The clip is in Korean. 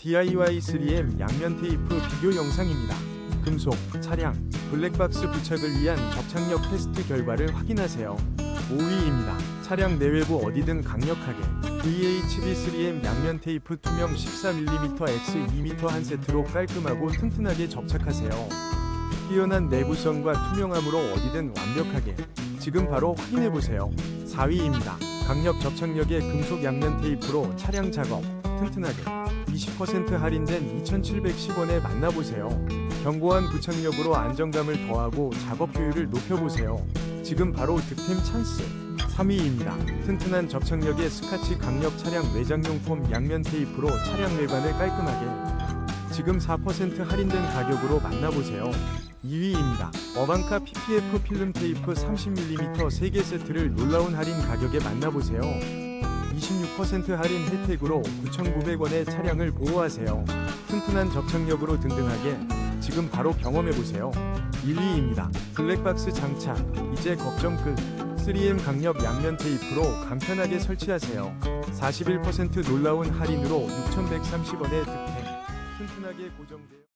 DIY 3M 양면 테이프 비교 영상입니다. 금속, 차량, 블랙박스 부착을 위한 접착력 테스트 결과를 확인하세요. 5위입니다. 차량 내외부 어디든 강력하게 VHB3M 양면 테이프 투명 14mm X 2m 한 세트로 깔끔하고 튼튼하게 접착하세요. 뛰어난 내구성과 투명함으로 어디든 완벽하게 지금 바로 확인해보세요. 4위입니다. 강력 접착력의 금속 양면 테이프로 차량 작업 튼튼하게 20% 할인된 2,710원에 만나보세요. 견고한 부착력으로 안정감을 더하고 작업 효율을 높여보세요. 지금 바로 득템 찬스. 3위입니다. 튼튼한 접착력의 스카치 강력 차량 외장용 폼 양면 테이프로 차량 외관을 깔끔하게 지금 4% 할인된 가격으로 만나보세요. 2위입니다. 어반카 PPF 필름 테이프 30mm 3개 세트를 놀라운 할인 가격에 만나보세요. 26% 할인 혜택으로 9,900원의 차량을 보호하세요. 튼튼한 접착력으로 든든하게 지금 바로 경험해보세요. 1위입니다. 블랙박스 장착, 이제 걱정 끝. 3M 강력 양면 테이프로 간편하게 설치하세요. 41% 놀라운 할인으로 6,130원의 득템. 튼튼하게 고정되어